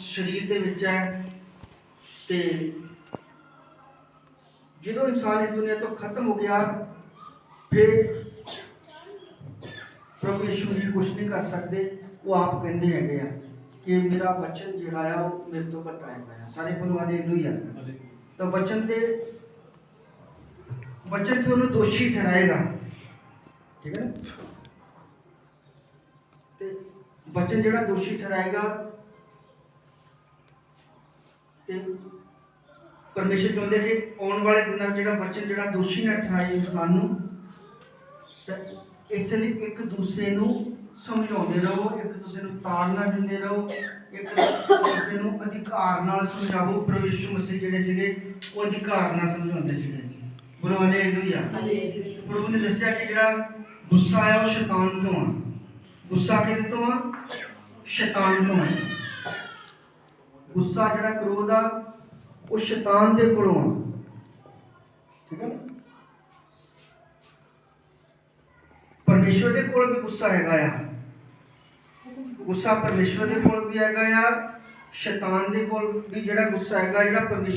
ਸਰੀਰ ਦੇ ਵਿੱਚ ਹੈ ਤੇ ਜਦੋਂ ਇਨਸਾਨ ਇਸ ਦੁਨੀਆ ਤੋਂ ਖਤਮ ਹੋ ਗਿਆ, ਫਿਰ ਪ੍ਰਭੂ ਯਿਸੂ ਜੀ ਕੁਝ ਨਹੀਂ ਕਰ ਸਕਦੇ। ਉਹ ਆਪ ਕਹਿੰਦੇ ਹੈਗੇ ਆ ਕਿ ਮੇਰਾ ਬਚਨ ਜਿਹੜਾ ਆ, ਉਹ ਮੇਰੇ ਤੋਂ ਘਟਾਇਆ ਹੋਇਆ ਸਾਰੇ ਬੋਲੋ ਆ। ਤਾਂ ਬਚਨ ਦੇ ਬਚਨ ਫਿਰ ਉਹਨੂੰ ਦੋਸ਼ੀ ਠਹਿਰਾਏਗਾ। ਠੀਕ ਹੈ ਨਾ? ਤੇ ਬਚਨ ਜਿਹੜਾ ਦੋਸ਼ੀ ਠਹਿਰਾਏਗਾ ਤੇ ਪਰਮੇਸ਼ਰ ਚਾਹੁੰਦੇ ਕਿ ਆਉਣ ਵਾਲੇ ਦਿਨਾਂ ਵਿੱਚ ਜਿਹੜਾ ਬਚਨ ਜਿਹੜਾ ਦੋਸ਼ੀ ਨਾ ਠਹਿਰਾਏ ਇਨਸਾਨ ਨੂੰ ਇਸ ਲਈ ਇੱਕ ਦੂਸਰੇ ਨੂੰ ਸਮਝਾਉਂਦੇ ਰਹੋ ਇੱਕ ਦੂਸਰੇ ਨੂੰ ਤਾੜਨਾ ਦਿੰਦੇ ਰਹੋ ਇੱਕ ਦੂਸਰੇ ਨੂੰ ਅਧਿਕਾਰ ਨਾਲ ਸਮਝਾਓ ਯਿਸੂ ਮਸੀਹ ਜਿਹੜੇ ਸੀਗੇ ਉਹ ਅਧਿਕਾਰ ਨਾਲ ਸਮਝਾਉਂਦੇ ਸੀਗੇ। ਬੋਲੋ ਹਾਲੇਲੂਇਆ ਪ੍ਰਭੂ ਨੇ ਦੱਸਿਆ ਕਿ ਜਿਹੜਾ ਗੁੱਸਾ ਹੈ ਉਹ ਸ਼ੈਤਾਨ ਤੋਂ ਆ। ਗੁੱਸਾ ਕਿਹਦੇ ਤੋਂ ਆ? ਸ਼ੈਤਾਨ ਤੋਂ ਆ। ਗੁੱਸਾ ਜਿਹੜਾ ਕ੍ਰੋਧ ਆ ਉਹ ਸ਼ੈਤਾਨ ਦੇ ਕੋਲੋਂ ਆ। ਠੀਕ ਹੈ ਨਾ? ਪਰਮੇਸ਼ਵਰ ਦੇ ਕੋਲ ਵੀ ਗੁੱਸਾ ਹੈਗਾ ਆ। ਗੁੱਸਾ ਪਰਮੇਸ਼ਵਰ ਦੇ ਕੋਲ ਵੀ ਹੈਗਾ ਆ, ਸ਼ੈਤਾਨ ਦੇ ਕੋਲ ਵੀ ਜਿਹੜਾ ਗੁੱਸਾ ਹੈਗਾ, ਜਿਹੜਾ ਪਰਮੇਸ਼ਵਰ